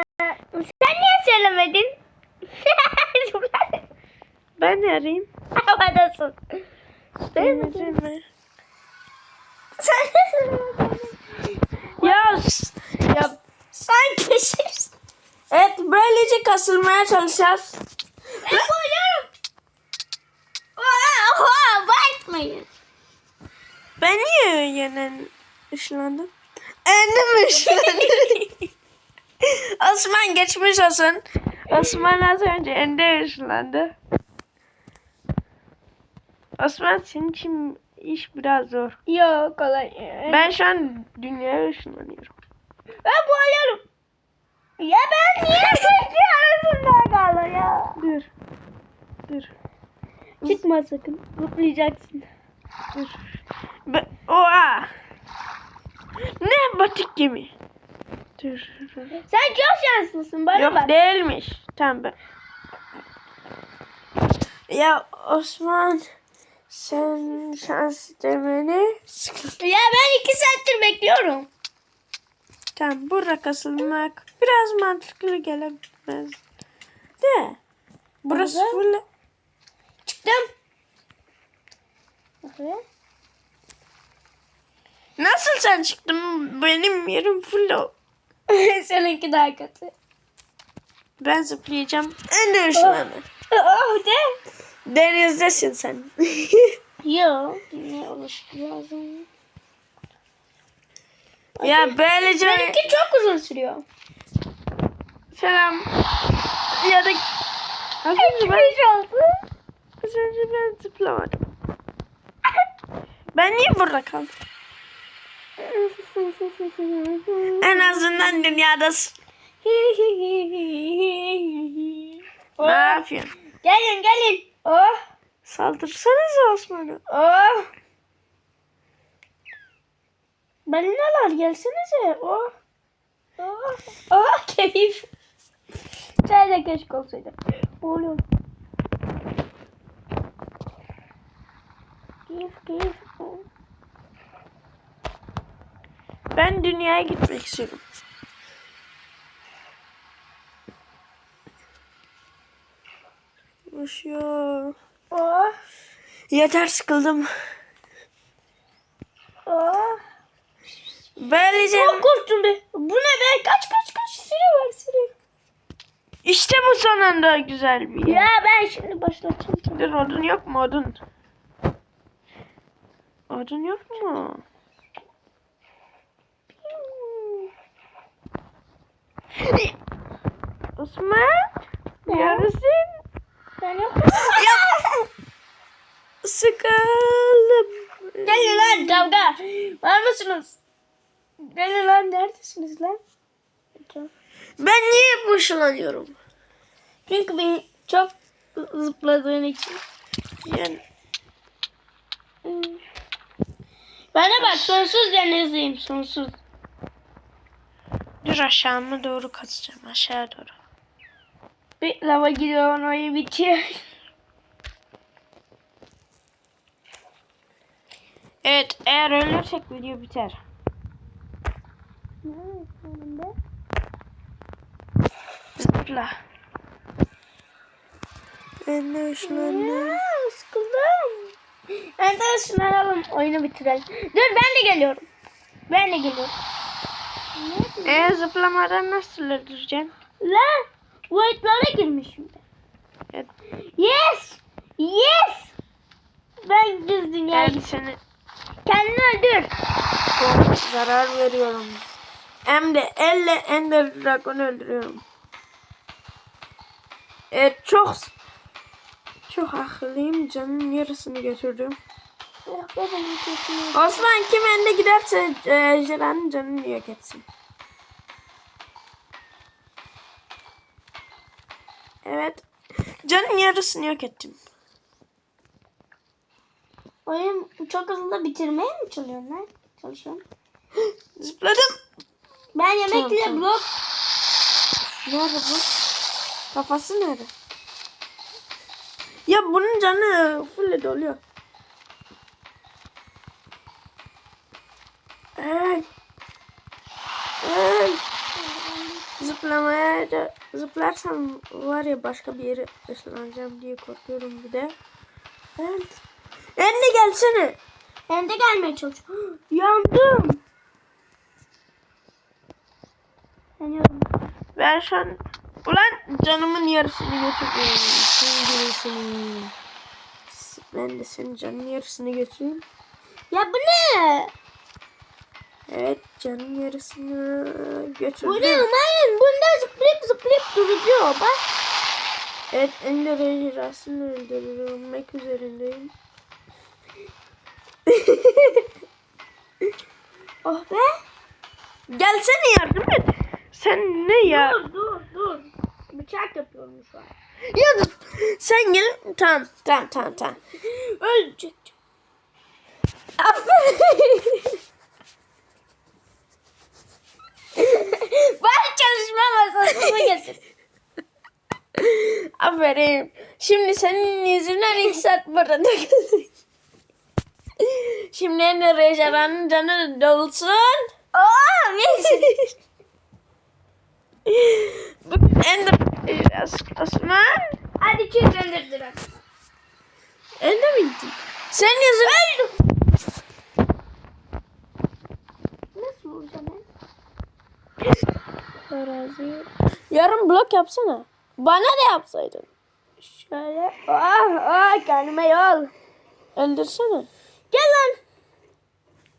Sen niye söylemedin? Ben de arayayım. Havadasın. Demedin mi? Sen Ya, ya Sen keşirsin. evet böylece kasılmaya çalışacağız. Ben koyuyorum. Oha, oha, abartmayın. Ben niye yeniden ışınlandım? Endim ışınlandım. Osman geçmiş olsun. Osman az önce ende ışınlandı. Osman senin için iş biraz zor. Yok kolay. Ben şu an dünyaya ışınlanıyorum. Ben boğuluyorum. Ya ben niye kuşu arasında kaldım ya? Dur. Dur. Çıkma sakın. Zıplayacaksın. Dur. Be Oha. Ne batık gemi. Sen çok şanslısın. Bana Yok bak. değilmiş. Tamam ben. Ya Osman sen şans demeni sıkıntı. Ya ben iki saattir bekliyorum. Tamam burada kasılmak biraz mantıklı gelemez. De. Burası Burada? full. Çıktım. Nasıl sen çıktın? Benim yerim full. Seninki daha kötü. Ben zıplayacağım. En de ışınlanır. Oh de. Denizdesin sen. Yok. Ne lazım. ya böylece Benimki çok uzun sürüyor. selam ya da az önce ben, az önce ben zıplamadım. Ben niye burada kaldım? En azından dünyadasın. Ne yapıyorsun? Gelin gelin. Oh. Saldırsanıza Osman'a. Oh. Balinalar gelsenize. Oh. Oh. Oh keyif. Çay da keşke olsaydı. Oğlum. Keyif keyif. Oh. Ben dünyaya gitmek istiyorum. Yaşıyor. Oh. Yeter sıkıldım. Oh. Böylece Çok korktum be. Bu ne be? Kaç kaç kaç sürü var sürü. işte bu sonunda güzel bir yer. Ya ben şimdi başlatacağım. Dur odun yok mu odun? Odun yok mu? Osman? Neredesin? Ben yok. Sıkıldım. Gelin lan kavga. Var mısınız? Gelin lan neredesiniz lan? Ben niye bu ışınlanıyorum? Çünkü ben çok zıpladığın için. Yani Bana bak sonsuz denizdeyim sonsuz. Dur aşağıma doğru kaçacağım aşağı doğru. Bir lava gidiyor orayı bitiyor. Evet eğer ölürsek video biter. Zıpla. Ben de ışınlandım. Sıkıldım. Ben de ışınlanalım oyunu bitirelim. Dur ben de geliyorum. Ben de geliyorum. E zıplamadan nasıl öldüreceksin? Lan boyutlara girmiş şimdi. Evet. Yes! Yes! Ben düz dünyaya Ben seni Kendini öldür. çok zarar veriyorum. Hem de elle Ender Dragon'u öldürüyorum. Evet çok çok akıllıyım. Canın yarısını götürdüm. Osman kim önde giderse e, Jelan'ın canını yok etsin. Evet. Canın yarısını yok ettim. Oyun çok hızlı bitirmeye mi çalışıyorsun lan? Çalışıyorum. Zıpladım. Ben yemekle tamam. blok Nerede bu? Kafası nerede? Ya bunun canı full doluyor. Öl. Zıplamaya da zıplarsam var ya başka bir yere ışınlanacağım diye korkuyorum bir de. Evet. Anne gelsene. Ben de gelmeye çalışıyorum. Yandım. Yanıyorum. Ben şu an... Ulan canımın yarısını götürüyorum. Senin yarısını. Ben de senin canın yarısını götüreyim. Ya bu ne? Evet canın yarısını götürdüm. Bu ne Umayın? Bunda zıplayıp zıplayıp duruyor bak. Evet Ender ejderhasını öldürmek üzerindeyim. Oh be. Gelsene yardım et. Sen ne ya? Dur dur dur. Bıçak yapıyorum şu an. Ya sen gel. Tamam tamam tamam tamam. Ölecek. Aferin. Bari çalışma masasına getir. Aferin. Şimdi senin yüzünden ilk saat burada. Şimdi Ender ejderhanın canı dolsun. Aa neyse. Bugün Ender ejderhası Osman. Hadi kim gönderdiler. Ender mi gittin? Senin yüzünden. Nasıl Yarım blok yapsana. Bana da yapsaydın. Şöyle. Ah ah kendime yol. Öldürsene. Gel lan.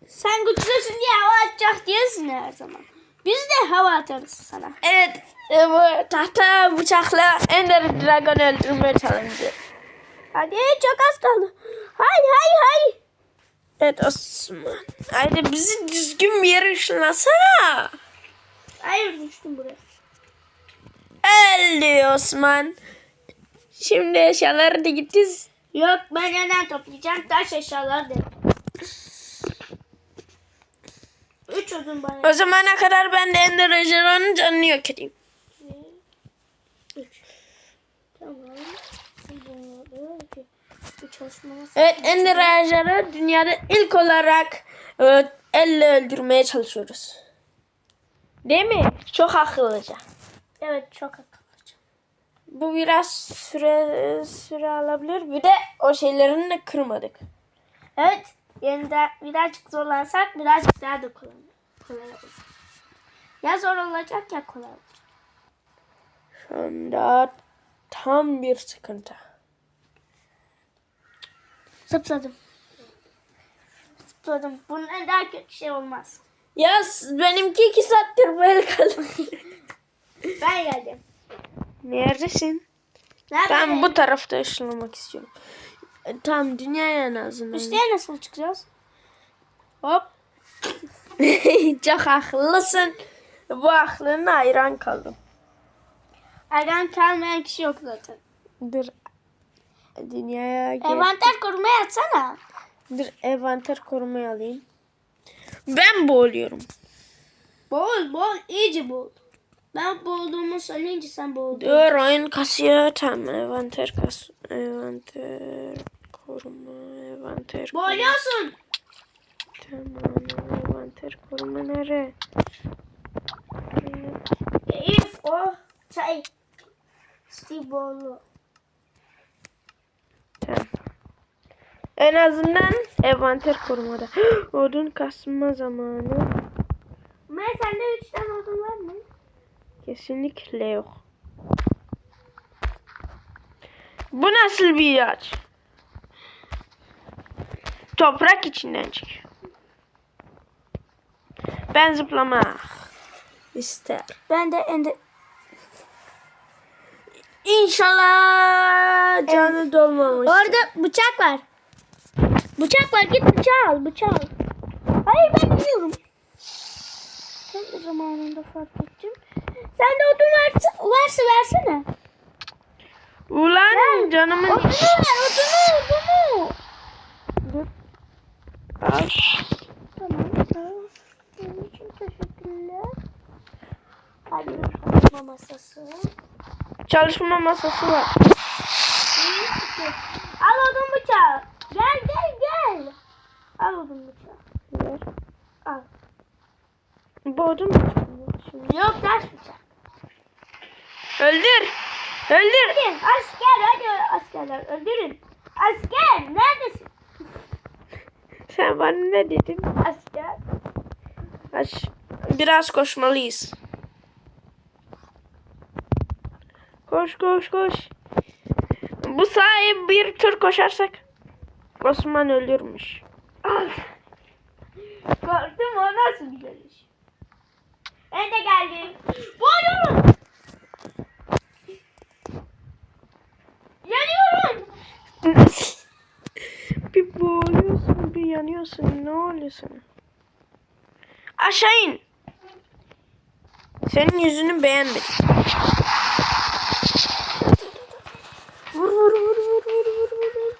Sen güçlüsün diye hava atacak diyorsun her zaman. Biz de hava atarız sana. Evet. e, bu tahta bıçakla Ender Dragon öldürme challenge. Hadi çok az kaldı. Hay hay hay. Evet Osman. Haydi bizi düzgün bir yere ışınlasana. Hayır düştüm buraya. Öldü Osman. Şimdi eşyaları da gittiz. Yok ben yerden toplayacağım. Taş eşyalar da. Üç odun bana. O zamana kadar ben de Ender Ejderhan'ın canını yok edeyim. Üç. Tamam. Evet Ender Ejderhan'ı dünyada ilk olarak e, elle öldürmeye çalışıyoruz. Değil mi? Çok akıllıca. Evet çok akıllıca. Bu biraz süre süre alabilir. Bir de o şeylerini de kırmadık. Evet. Yeniden birazcık zorlansak birazcık daha da kolay, kolay olur. Ya zor olacak ya kolay olacak. Şu anda tam bir sıkıntı. Zıpladım. Zıpladım. Bundan daha kötü şey olmaz. Ya benimki iki saattir böyle kaldı. Ben geldim. Neredesin? Nerede? Ben bu tarafta ışınlamak istiyorum. E, Tam dünyaya en azından. İşte nasıl çıkacağız? Hop. Çok haklısın. Bu aklına hayran kaldım. Ergen kalmayan kişi yok zaten. Dur. Dünyaya gel. Envanter korumaya atsana. Dur envanter korumayı alayım. Ben boğuluyorum. Boğul boğul iyice boğul. Ben boğulduğumu söyleyince sen boğuldun. Dur oyun kasıyor. Tamam envanter kas. Envanter koruma. Envanter koruma. Boğuluyorsun. Tamam envanter koruma nere? Elif o şey. Steve boğulu. Tamam. En azından envanter korumada. Odun kasma zamanı. Mer sende üç tane odun var mı? Kesinlikle yok. Bu nasıl bir ilaç? Toprak içinden çıkıyor. Ben zıplamak ister. Ben de ende... İnşallah canı dolmamış. Orada bıçak var. Bıçak var git bıçağı al bıçağı al. Hayır ben biliyorum. Sen de zamanında fark ettim. Sende odun varsa, varsa versene. Ulan canımın Odunu ver odunu odunu. Dur. Al. Tamam. Benim için teşekkürler. Hadi çalışma masası. Çalışma masası var. Al odun bıçağı. Gel gel gel. Al odun bıçağı. Ver. Al. Bu odun mu? Şimdi. Yok taş bıçak. Öldür. Öldür. Hadi asker hadi askerler öldürün. Asker neredesin? Sen bana ne dedin? Asker. Aş biraz koşmalıyız. Koş koş koş. Bu sahip bir tur koşarsak Osman ölürmüş. Korktum o nasıl bir görüş? Ben de geldim. Boğuluyorum. Yanıyorum. bir boğuluyorsun bir yanıyorsun ne oluyor sana? Aşağı in. Senin yüzünü beğenmedim. Vur vur vur vur vur vur vur.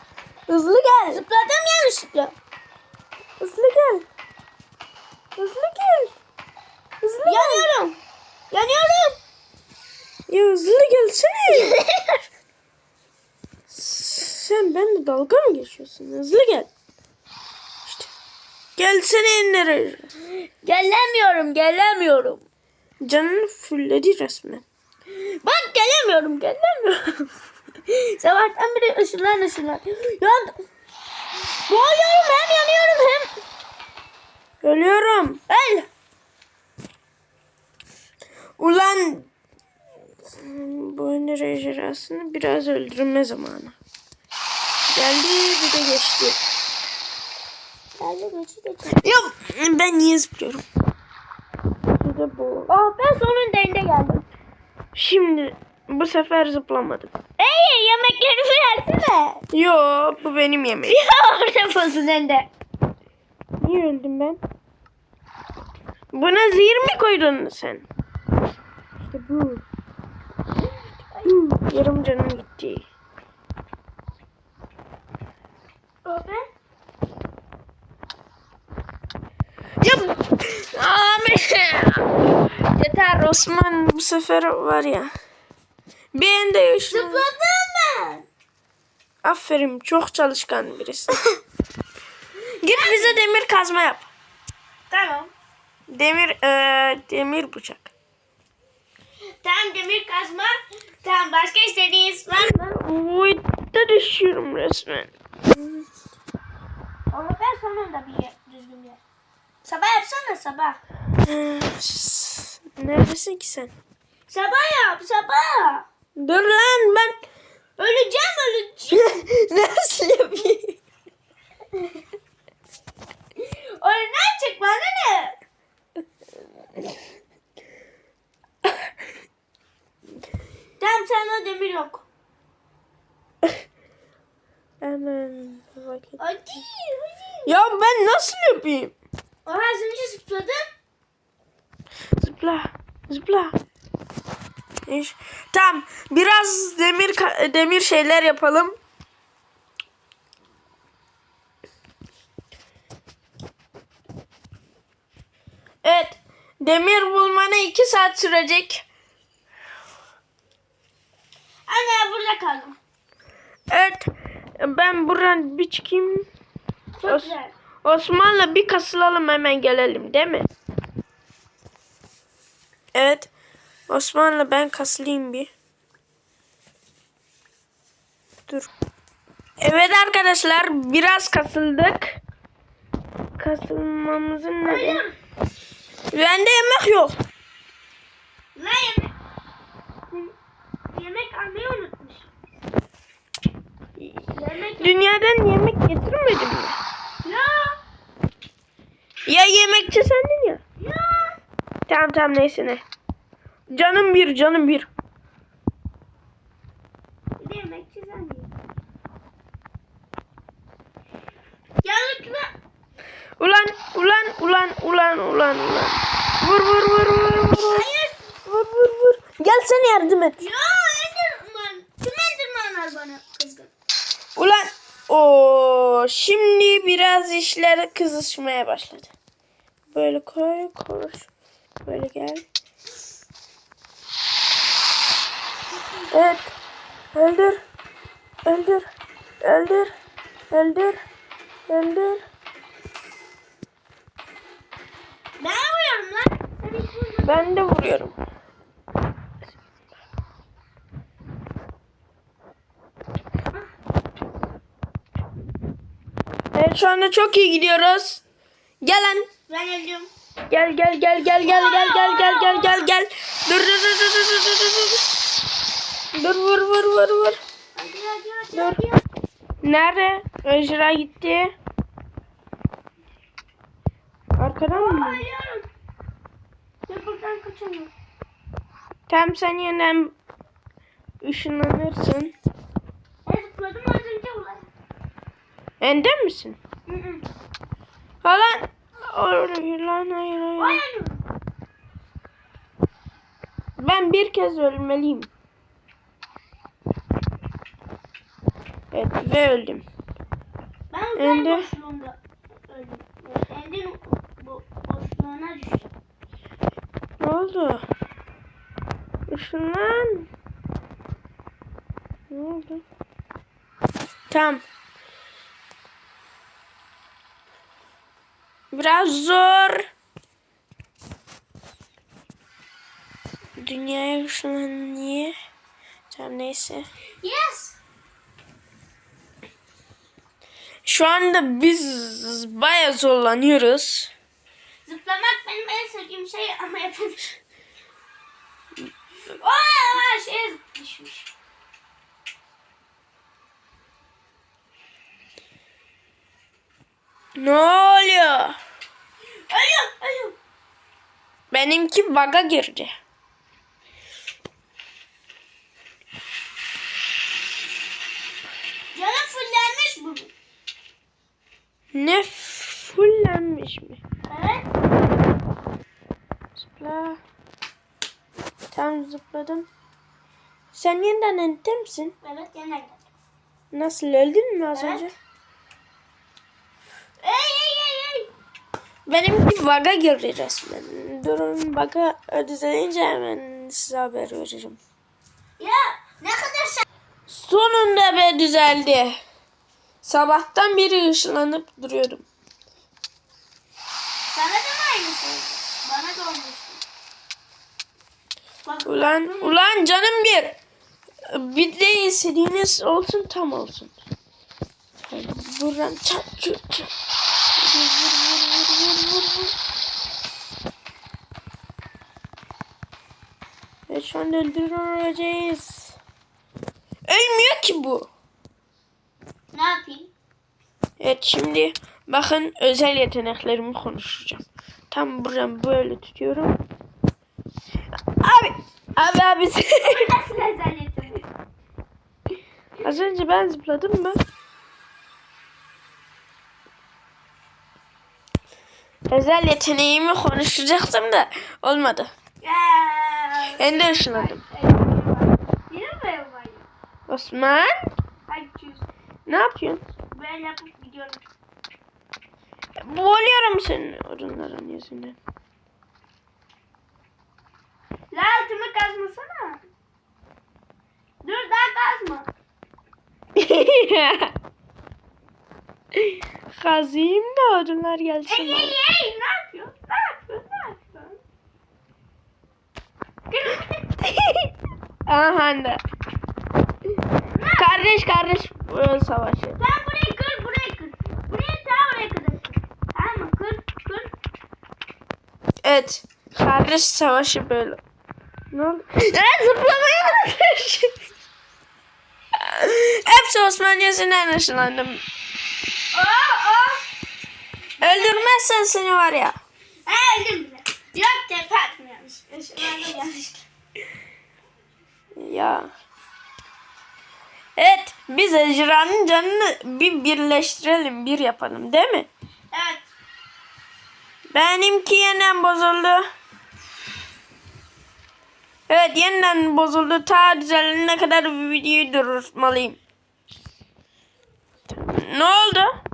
Hızlı gel. Zıpladım yanlışlıkla. Hızlı gel. Hızlı gel. Hızlı gel. Yanıyorum. Yanıyorum. Ya hızlı gelsene. Sen benimle dalga mı geçiyorsun? Hızlı gel. İşte. Gelsene nereye? Gelemiyorum, gelemiyorum. Canını fulledi resmen. Bak gelemiyorum, gelemiyorum. Sabahtan beri ışınlan ışınlan. Ya boğuluyorum hem yanıyorum hem Ölüyorum. öl. Ulan bu ejderhasını biraz öldürme zamanı. Geldi bir de geçti. Geldi geçti geçti. Ya ben niye zıplıyorum? De bu. Oh ben sonunda geldim. Şimdi bu sefer zıplamadım. Ey yemeklerimi yersene. Yo bu benim yemeğim. Ya orada ende. Niye öldüm ben? Buna zehir mi koydun sen? İşte bu. Bu. Yarım canım gitti. Oh ben. Ya Ahmet. Yeter Osman bu sefer var ya. Ben de yaşlı. Zıpladım ben. Aferin çok çalışkan birisin. Git bize demir kazma yap. Tamam. Demir eee, demir bıçak. Tamam demir kazma. Tamam başka istediğiniz var mı? Uyda düşüyorum resmen. Ama ben sonunda bir yer, düzgün yer. Sabah yapsana sabah. Neredesin ki sen? Sabah yap sabah. Dur lan ben. Öleceğim öleceğim. Nasıl yapayım? Oradan çık bana ne? tamam sana demir yok. Hemen vakit. Hadi hadi. Ya ben nasıl yapayım? Oha az önce zıpladın. Zıpla. Zıpla. İş. Tamam. Biraz demir demir şeyler yapalım. Evet. Demir bulmana iki saat sürecek. Anne burada kaldım. Evet. Ben buradan bir çıkayım. Çok Os- güzel. Osman'la bir kasılalım hemen gelelim değil mi? Evet. Osman'la ben kasılayım bir. Dur. Evet arkadaşlar biraz kasıldık. Kasılmamızın nedeni. Bende yemek yok. Ne yemek? Yemek almayı unutmuşum. Yemek Dünyadan yemek getirmedim mi? ya. Ya yemekçi sendin ya. Ya. Tamam tamam neyse ne. Canım bir canım bir. Bir de yemek çizen değil. Yanlışlıkla Ulan ulan ulan ulan ulan ulan. Vur vur vur vur vur. Hayır. Vur vur vur. Gel sen yardım et. Ya Enderman. Tüm Endermanlar bana kızgın. Ulan o şimdi biraz işler kızışmaya başladı. Böyle koy koş. Böyle gel. Evet. Öldür. Öldür. Öldür. Öldür. Öldür. Ben vuruyorum lan. Ben de vuruyorum. Şu anda çok iyi gidiyoruz. Gel lan. Ben ölüyorum. Gel gel gel gel gel gel gel gel gel gel gel. Dur dur dur dur dur dur dur dur. Dur vur vur vur vur. Dur. Nerede? Ejra gitti. Arkadan mı? Ya buradan kaçamıyorum. Tam sen yeniden ışınlanırsın. Ben zıpladım az önce ulan. Ender misin? Hı hı. Falan. Hayır lan hayır hayır. Ölüyorum. Ben bir kez ölmeliyim. Evet ve öldüm. Ben Ender. boşluğunda öldüm. Ender'in bu boşluğuna düştüm. Ne oldu? Işınlan. Ne oldu? Tamam. Biraz zor. Dünyaya ışınlan niye? Tamam neyse. Yes. Şu anda biz bayağı zorlanıyoruz. Zıplamak benim en sevdiğim şey ama yapamıyorum. Aa, şeye düşmüş. Ne oluyor? Ölüyorum, ölüyorum. Benimki baga girdi. Canım fullenmiş bu. Ne fullenmiş mi? Evet. Zıpla. Tam zıpladım. Sen yeniden ente misin? Evet, geldim. Nasıl öldün mü az Evet. önce? Ey ey ey ey. Benimki baga girdi resmen. Durun baga düzelince hemen size haber veririm. Ya ne kadar sen... Sonunda be düzeldi. Sabahtan beri ışınlanıp duruyordum. Sana da mı aynısı? Bana da olmuştu. Bak, Ulan ulan canım bir. Bir de istediğiniz olsun tam olsun. Buradan çat çat çat. Vur vur vur. Evet şu an öldüreceğiz. Ölmüyor ki bu. Ne yapayım? Evet şimdi bakın özel yeteneklerimi konuşacağım. Tam buradan böyle tutuyorum. Abi abi abi. Nasıl özel yetenek? Az önce ben zıpladım mı? Özel yeteneğimi konuşacaktım da olmadı. Ender ışınladım. Osman ne yapıyorsun? Ben yapıp gidiyorum. Boğuluyorum senin odunların yüzünden. La altımı kazmasana. Dur daha kazma. Kazıyım da odunlar gelsin. Ey ey ey ne yapıyorsun? Ne yapıyorsun? Ne yapıyorsun? Aha da. Kardeş kardeş e, savaşı. Sen burayı kır, burayı kır. Burayı ta oraya kadar kır. Tamam mı? Kır, kır. Evet. Kardeş savaşı böyle. Ne oldu? Evet zıplamayı unutmuşum. Hepsi Osman yüzünden ışınlandım. Aa, aa. Öldürmezsen seni var ya. Ha öldüm bile. Yok tepe atmıyormuş. Yanlış. Ya. Evet. Biz ejderhanın canını bir birleştirelim. Bir yapalım değil mi? Evet. Benimki yeniden bozuldu. Evet yeniden bozuldu. Ta düzelene kadar videoyu durdurmalıyım. Ne oldu?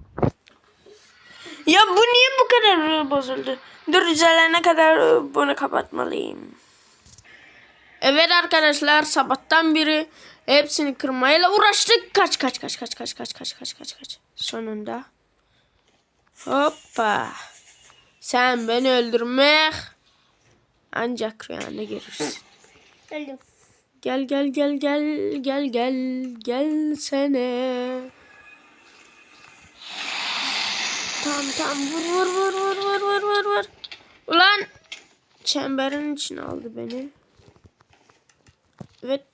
Ya bu niye bu kadar bozuldu? Dur düzelene kadar bunu kapatmalıyım. Evet arkadaşlar sabahtan beri hepsini kırmayla uğraştık. Kaç kaç kaç kaç kaç kaç kaç kaç kaç kaç. Sonunda. Hoppa. Sen beni öldürmek ancak rüyanda görürsün. Öldüm. Gel gel gel gel gel gel gel sene. Tamam tamam vur vur vur vur vur vur vur vur. Ulan çemberin içine aldı beni. Evet.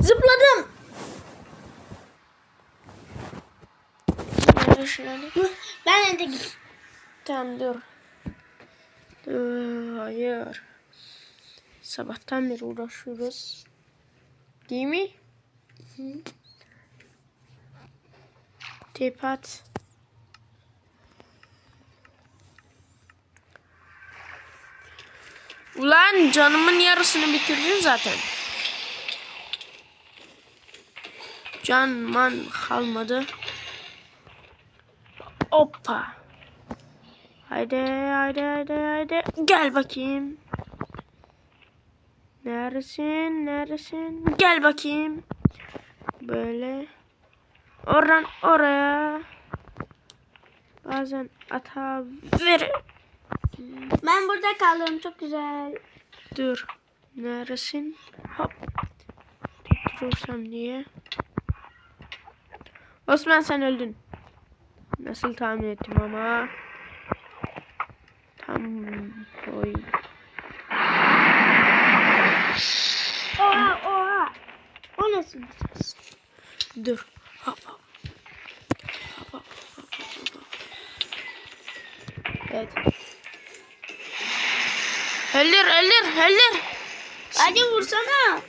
Zıpladım. Ben de git. Tamam dur. Dur, hayır. Sabahtan beri uğraşıyoruz. Değil mi? Tep at. Ulan canımın yarısını bitirdin zaten. Can man kalmadı. Hoppa. Haydi haydi haydi haydi. Gel bakayım. Neresin? Neresin? Gel bakayım. Böyle. Oradan oraya. Bazen ata ver. Ben burada kaldım. Çok güzel. Dur. Neresin? Hop. Tutturursam diye. Osman sen öldün. Nasıl tahmin ettim ama. Tam oy. Oha oha. O nasıl bir ses? Dur. Hop hop. Hop hop hop hop hop, hop. Evet. Öldür öldür öldür. Hadi vursana.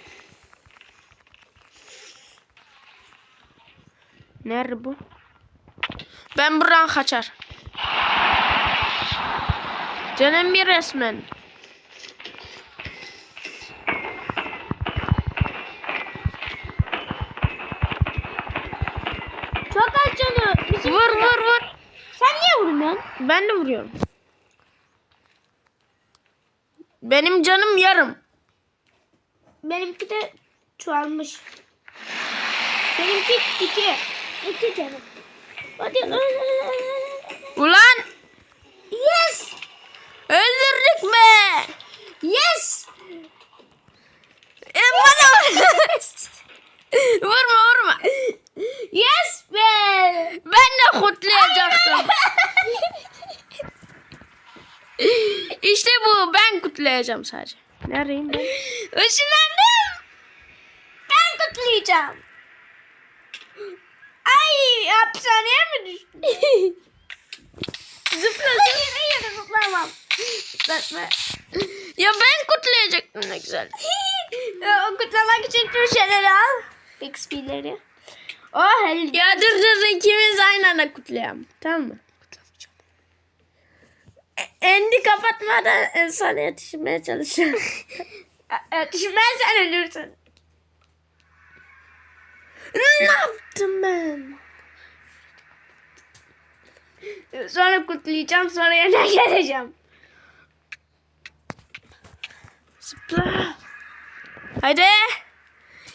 Nerede bu? Ben buradan kaçar. Canım bir resmen. Çok az canı. Bizim Vur vur vur. Sen niye vurmuyorsun? Ben de vuruyorum. Benim canım yarım. Benimki de çoğalmış. Benimki iki. İki canım. Hadi öl, öl, öl, öl, öl. Ulan Yes. öldürdük be. Yes. E, bana vurma vurma. Yes be. Ben de kutlayacaktım. İşte bu. Ben kutlayacağım sadece. Neredeyim ben? Işınlandım. Ben kutlayacağım. Ay hapishaneye mi düştün? Zıpla hayır hayır zıplamam. Zıplatma. Ya ben kutlayacaktım ne güzel. o kutlamak için tüm şeyleri al. XP'leri. Oh. Ya dur dur ikimiz aynı anda kutlayalım. Tamam mı? E- Endi kapatmadan sana yetişmeye çalışıyorum. Düşünmez sen ölürsün. ne yaptım ben? Sonra kutlayacağım sonra yerine geleceğim. Zıpla. Haydi.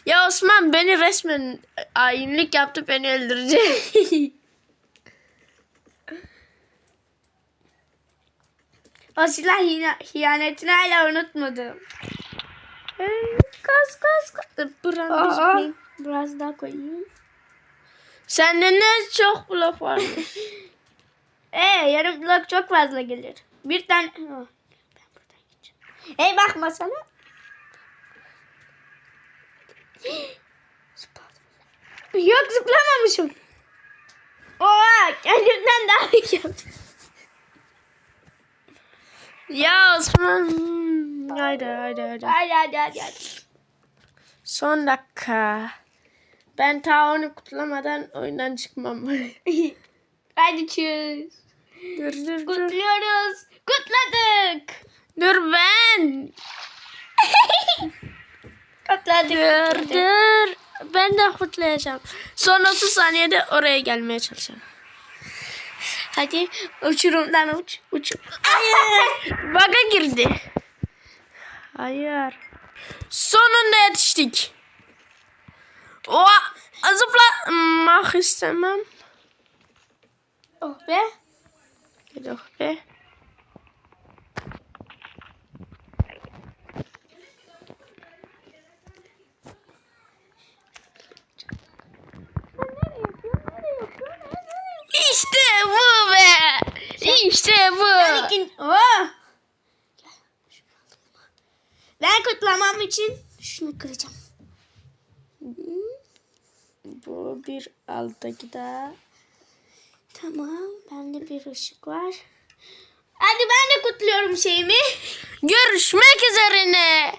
Ya Osman beni resmen hainlik yaptı beni öldürecek. O silah hiyanetini hala unutmadım. kas kas kas. Dur buranı bir Aa, zıplayayım. biraz daha koyayım. Sende ne çok blok varmış. Ee, yarım blok çok fazla gelir. Bir tane... Ben buradan gideceğim. Hey bakma sana. Yok zıplamamışım. Oha kendimden daha iyi yaptım. Ya Osman. Haydi haydi haydi. Hadi. Son dakika. Ben ta onu kutlamadan oyundan çıkmam. hadi çüz. dur dur dur. Kutluyoruz. Kutladık. Dur ben. Kutladık. Dur dur. Ben de kutlayacağım. Son 30 saniyede oraya gelmeye çalışacağım. Hadi uçurumdan uç. Uç. Hayır. Baga girdi. Hayır. Sonunda yetiştik. Oha. Zıpla. Mah istemem. Oh be. Bu be. İşte bu. Ben ikin... Oh! Ben kutlamam için şunu kıracağım. Bu bir alttaki daha. Tamam. Bende bir ışık var. Hadi ben de kutluyorum şeyimi. Görüşmek üzerine.